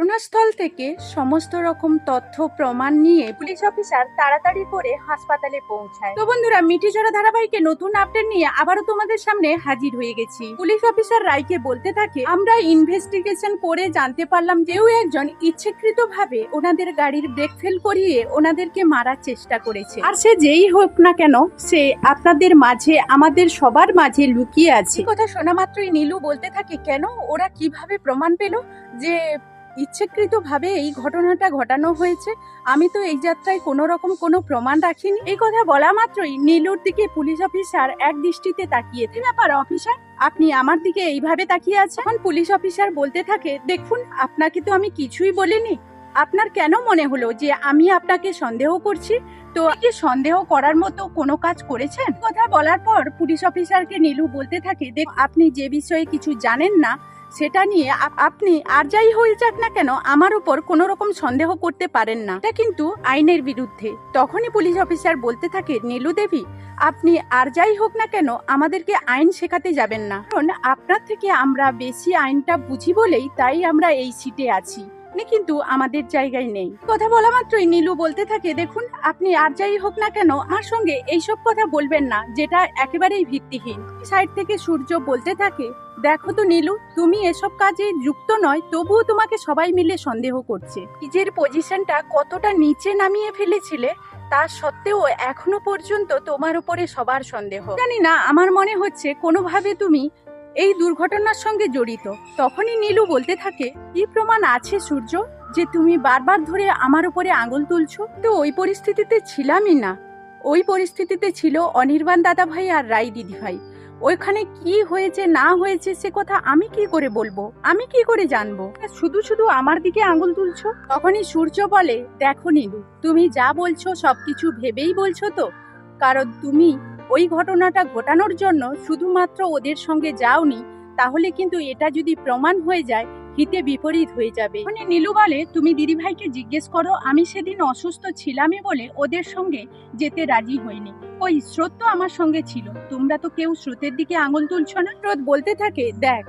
ঘটনাস্থল থেকে সমস্ত রকম তথ্য, প্রমাণ নিয়ে পুলিশ অফিসার তাড়াতাড়ি করে হাসপাতালে পৌঁছায়। তো বন্ধুরা, মিঠিজোড়া ধারাবাহিকে নতুন আপডেট নিয়ে আবারও তোমাদের সামনে হাজির হয়ে গেছি। পুলিশ অফিসার রায়কে বলতে থাকে, আমরা ইনভেস্টিগেশন করে জানতে পারলাম কেউ একজন ইচ্ছাকৃত ভাবে ওনাদের গাড়ির ব্রেক ফেল করিয়ে ওনাদেরকে মারার চেষ্টা করেছে। আর সে যেই হোক না কেন, সে আপনাদের মাঝে, আমাদের সবার মাঝে লুকিয়ে আছে। কথা শোনা মাত্রই নীলু বলতে থাকে, কেন? ওরা কীভাবে প্রমাণ পেল যে ইচ্ছাকৃতভাবে এই ঘটনাটা ঘটানো হয়েছে। আমি তো এই যাত্রায় কোনো রকম কোনো প্রমাণ রাখিনি। এই কথা বলা মাত্রই নীলুর দিকে পুলিশ অফিসার এক দৃষ্টিতে তাকিয়ে থাকে। "কি ব্যাপার অফিসার? আপনি আমার দিকে এইভাবে তাকিয়ে আছেন? এখন পুলিশ অফিসার বলতে থাকে, দেখুন, আপনাকে তো আমি কিছুই বলিনি। আপনার কেন মনে হলো যে আমি আপনাকে সন্দেহ করছি? তো কি সন্দেহ করার মতো কোনো কাজ করেছেন? কথা বলার পর পুলিশ অফিসারকে নীলু বলতে থাকে দেখ আপনি যে বিষয়ে কিছু জানেন না সেটা নিয়ে আপ- আপনি আর যাই হয়ে যাক না কেন আমার উপর কোনো রকম সন্দেহ করতে পারেন না। এটা কিন্তু আইনের বিরুদ্ধে। তখনই পুলিশ অফিসার বলতে থাকে, নীলু দেবী, আপনি আর যাই হোক না কেন আমাদেরকে আইন শেখাতে যাবেন না। কারণ আপনার থেকে আমরা বেশি আইনটা বুঝি বলেই তাই আমরা এই সিটে আছি। আপনি কিন্তু আমাদের জায়গায় নেই। কথা বলা মাত্রই নীলু বলতে থাকে, দেখুন, আপনি আর যাই হোক না কেন, আমার সঙ্গে এইসব কথা বলবেন না, যেটা একেবারেই ভিত্তিহীন। সাইড থেকে সূর্য বলতে থাকে, দেখো তো নীলু, তুমি এসব কাজে যুক্ত নয়, তবুও তোমাকে সবাই মিলে সন্দেহ করছে। নিজের পজিশনটা কতটা নিচে নামিয়ে ফেলেছিলে, তা সত্ত্বেও এখনও পর্যন্ত তোমার উপরে সবার সন্দেহ। জানি না, আমার মনে হচ্ছে কোনোভাবে তুমি এই দুর্ঘটনার সঙ্গে জড়িত। তখনই নীলু বলতে থাকে, কি প্রমাণ আছে সূর্য, যে তুমি বারবার ধরে আমার উপরে আঙুল তুলছো? তো ওই পরিস্থিতিতে ছিলামই না। ওই পরিস্থিতিতে ছিল অনির্বাণ দাদা ভাই আর রাই দিদি ভাই ওইখানে কি হয়েছে, না হয়েছে, সে কথা আমি কি করে বলব? আমি কি করে জানব? শুধু শুধু আমার দিকে আঙুল তুলছো? তখনই সূর্য বলে, দেখো নীলু, তুমি যা বলছো সবকিছু ভেবেই বলছো তো? কারণ তুমি ওই ঘটনাটা ঘটানোর জন্য শুধুমাত্র ওদের সঙ্গে যাওনি, তাহলে কিন্তু এটা যদি প্রমাণ হয়ে যায়, হিতে বিপরীত হয়ে যাবে। মানে নীলু বলে, তুমি দিদিভাইকে জিজ্ঞেস করো, আমি সেদিন অসুস্থ ছিলামই বলে ওদের সঙ্গে যেতে রাজি হইনি। ওই স্রোত তো আমার সঙ্গে ছিল, তোমরা তো কেউ স্রোতের দিকে আঙুল তুলছো না? স্রোত বলতে থাকে, দেখ,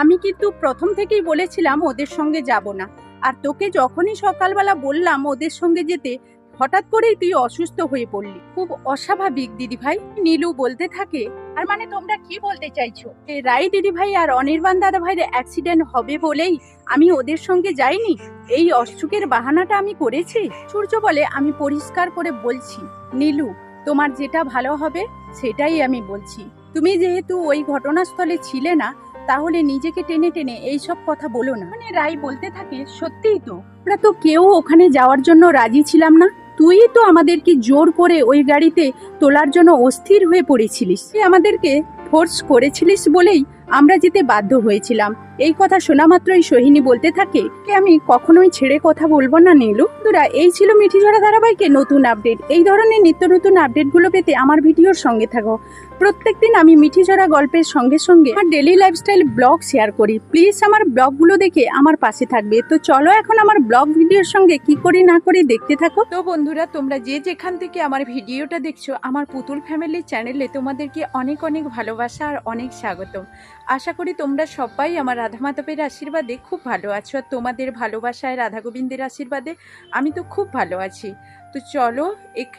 আমি কিন্তু প্রথম থেকেই বলেছিলাম ওদের সঙ্গে যাব না, আর তোকে যখনই সকালবেলা বললাম ওদের সঙ্গে যেতে হঠাৎ করেই তুই অসুস্থ হয়ে পড়লি। খুব অস্বাভাবিক দিদি ভাই নীলু বলতে থাকে আর মানে তোমরা কি বলতে চাইছো? রাই দিদি ভাই আর অনির্বাণ দাদা ভাইয়ের অ্যাক্সিডেন্ট হবে বলেই আমি ওদের সঙ্গে যাইনি? এই অসুখের বাহানাটা আমি করেছি? সূর্য বলে, আমি পরিষ্কার করে বলছি, নীলু, তোমার যেটা ভালো হবে সেটাই আমি বলছি। তুমি যেহেতু ওই ঘটনাস্থলে ছিলে না, তাহলে নিজেকে টেনে টেনে এইসব কথা বলো না। মানে রাই বলতে থাকে, সত্যিই তো, আমরা তো কেউ ওখানে যাওয়ার জন্য রাজি ছিলাম না। তুই তো আমাদেরকে জোর করে ওই গাড়িতে তোলার জন্য অস্থির হয়ে পড়েছিলিস। আমাদেরকে ফোর্স করেছিলিস বলেই আমরা যেতে বাধ্য হয়েছিলাম। এই কথা শোনা মাত্রই সোহিনী বলতে থাকে আমি কখনোই ছেড়ে কথা বলব না, নীলু? বন্ধুরা এই ছিল মিঠি ঝরা ধারাবাহিকে নতুন আপডেট। এই ধরনের নিত্য নতুন আপডেটগুলো পেতে আমার ভিডিওর সঙ্গে থাকো। প্রত্যেক দিন আমি মিঠি ঝরা গল্পের সঙ্গে সঙ্গে আমার ডেলি লাইফস্টাইল ব্লগ শেয়ার করি। প্লিজ আমার ব্লগগুলো দেখে আমার পাশে থাকবে। তো চলো এখন আমার ব্লগ ভিডিওর সঙ্গে কি করি না করি দেখতে থাকো। তো বন্ধুরা, তোমরা যে যেখান থেকে আমার ভিডিওটা দেখছ, আমার পুতুল ফ্যামিলি চ্যানেলে তোমাদেরকে অনেক অনেক ভালোবাসা আর অনেক স্বাগতম। আশা করি তোমরা সবাই আমার রাধা মাধবের আশীর্বাদে খুব ভালো আছো আর তোমাদের ভালোবাসায় রাধা গোবিন্দের আশীর্বাদে আমি তো খুব ভালো আছি। তো চলো এক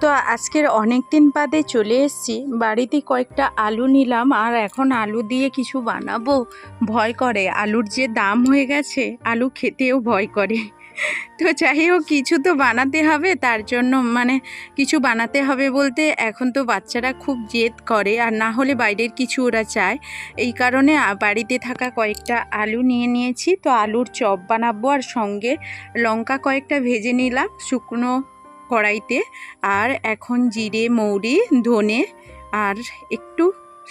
তো আজকের অনেক দিন বাদে চলে এসেছি। বাড়িতে কয়েকটা আলু নিলাম আর এখন আলু দিয়ে কিছু বানাবো। ভয় করে, আলুর যে দাম হয়ে গেছে, আলু খেতেও ভয় করে। তো যাই হোক, কিছু তো বানাতে হবে, তার জন্য মানে কিছু বানাতে হবে বলতে এখন তো বাচ্চারা খুব জেদ করে, আর না হলে বাইরের কিছু ওরা চায়। এই কারণে বাড়িতে থাকা কয়েকটা আলু নিয়ে নিয়েছি, তো আলুর চপ বানাবো আর সঙ্গে লঙ্কা কয়েকটা ভেজে নিলাম শুকনো কড়াইতে। আর এখন জিরে, মৌরি, ধনে আর একটু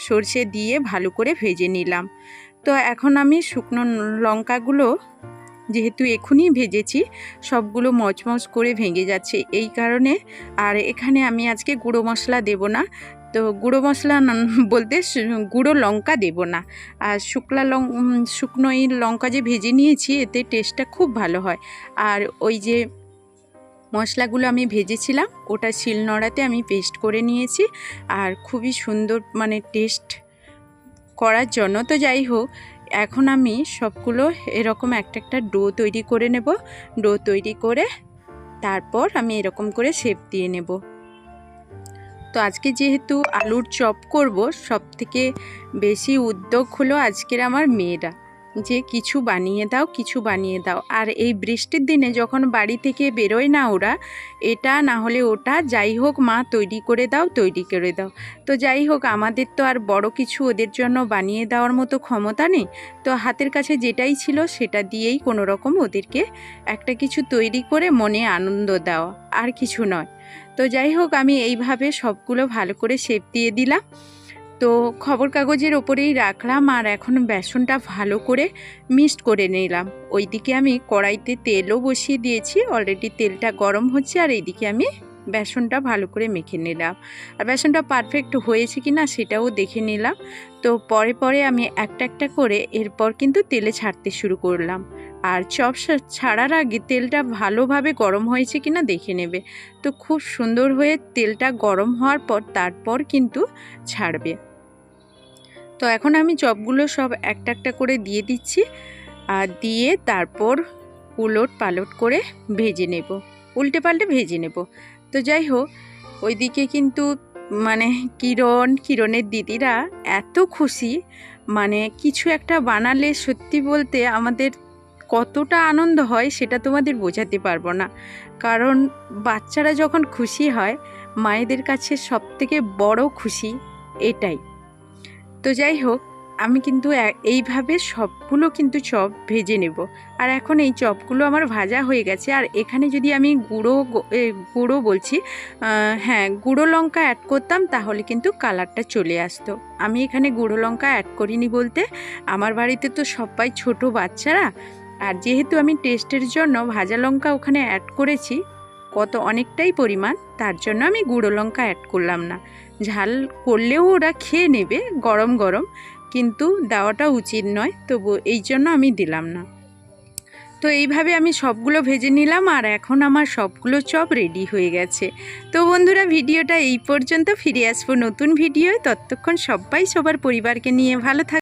সর্ষে দিয়ে ভালো করে ভেজে নিলাম। তো এখন আমি শুকনো লঙ্কাগুলো যেহেতু এখনই ভেজেছি, সবগুলো মচমচ করে ভেঙে যাচ্ছে। এই কারণে আর এখানে আমি আজকে গুঁড়ো মশলা দেব না। তো গুঁড়ো মশলা বলতে গুঁড়ো লঙ্কা দেব না। আর শুকলা লং শুকনো এই লঙ্কা যে ভেজে নিয়েছি, এতে টেস্টটা খুব ভালো হয়। আর ওই যে মশলাগুলো আমি ভেজেছিলাম, ওটা শিলনোড়াতে আমি পেস্ট করে নিয়েছি। আর খুবই সুন্দর মানে টেস্ট করার জন্য। তো যাই হোক এখন আমি সবগুলো এরকম একটা একটা ডো তৈরি করে নেব। ডো তৈরি করে তারপর আমি এরকম করে শেপ দিয়ে নেব। তো আজকে যেহেতু আলুর চপ করব সব থেকে বেশি উদ্যোগ হলো আজকের আমার মেয়েরা। যে কিছু বানিয়ে দাও, কিছু বানিয়ে দাও। আর এই বৃষ্টির দিনে যখন বাড়ি থেকে বেরোয় না ওরা, এটা না হলে ওটা, যাই হোক মা তৈরি করে দাও, তৈরি করে দাও। তো যাই হোক, আমাদের তো আর বড় কিছু ওদের জন্য বানিয়ে দেওয়ার মতো ক্ষমতা নেই। তো হাতের কাছে যেটাই ছিল সেটা দিয়েই কোনো রকম ওদেরকে একটা কিছু তৈরি করে মনে আনন্দ দেওয়া, আর কিছু নয়। তো যাই হোক, আমি এইভাবে সবগুলো ভালো করে শেপ দিয়ে দিলাম। তো খবর কাগজের ওপরেই রাখলাম আর এখন বেসনটা ভালো করে মিক্সড করে নিলাম। ওইদিকে আমি কড়াইতে তেলও বসিয়ে দিয়েছি অলরেডি তেলটা গরম হচ্ছে আর এইদিকে আমি বেসনটা ভালো করে মেখে নিলাম। আর বেসনটা পারফেক্ট হয়েছে কি না সেটাও দেখে নিলাম। তো পরে পরে আমি একটা একটা করে এরপর কিন্তু তেলে ছাড়তে শুরু করলাম। আর চপ ছাড়ার আগে তেলটা ভালোভাবে গরম হয়েছে কি না দেখে নেবে। তো খুব সুন্দর হয়ে তেলটা গরম হওয়ার পর তারপর কিন্তু ছাড়বে। তো এখন আমি চপগুলো সব একটা একটা করে দিয়ে দিচ্ছি আর দিয়ে তারপর উলট পালট করে ভেজে নেব, উল্টে পাল্টে ভেজে নেব। তো যাই হোক, ওইদিকে কিন্তু মানে কিরণ, কিরণের দিদিরা এত খুশি মানে কিছু একটা বানালে সত্যি বলতে আমাদের কতটা আনন্দ হয় সেটা তোমাদের বোঝাতে পারব না। কারণ বাচ্চারা যখন খুশি হয়, মায়েদের কাছে সবথেকে বড় খুশি এটাই। তো যাই হোক আমি কিন্তু এইভাবে সবগুলো কিন্তু চপ ভেজে নেব। আর এখন এই চপগুলো আমার ভাজা হয়ে গেছে। আর এখানে যদি আমি গুঁড়ো গুঁড়ো বলছি হ্যাঁ গুঁড়ো লঙ্কা অ্যাড করতাম, তাহলে কিন্তু কালারটা চলে আসতো। আমি এখানে গুঁড়ো লঙ্কা অ্যাড করিনি বলতে। আমার বাড়িতে তো সবাই ছোট বাচ্চারা। আর যেহেতু আমি টেস্টের জন্য ভাজা লঙ্কা ওখানে অ্যাড করেছি, কত অনেকটাই পরিমাণ, তার জন্য আমি গুঁড়ো লঙ্কা অ্যাড করলাম না। ঝাল করলেও ওরা খেয়ে নেবে, গরম গরম। কিন্তু দেওয়াটা উচিত নয়, তবু এই জন্য আমি দিলাম না। তো এইভাবে আমি সবগুলো ভেজে নিলাম আর এখন আমার সবগুলো চপ রেডি হয়ে গেছে। তো বন্ধুরা, ভিডিওটা এই পর্যন্ত। ফিরে আসব নতুন ভিডিও ততক্ষণ সবাই, সবার পরিবারকে নিয়ে ভালো থাক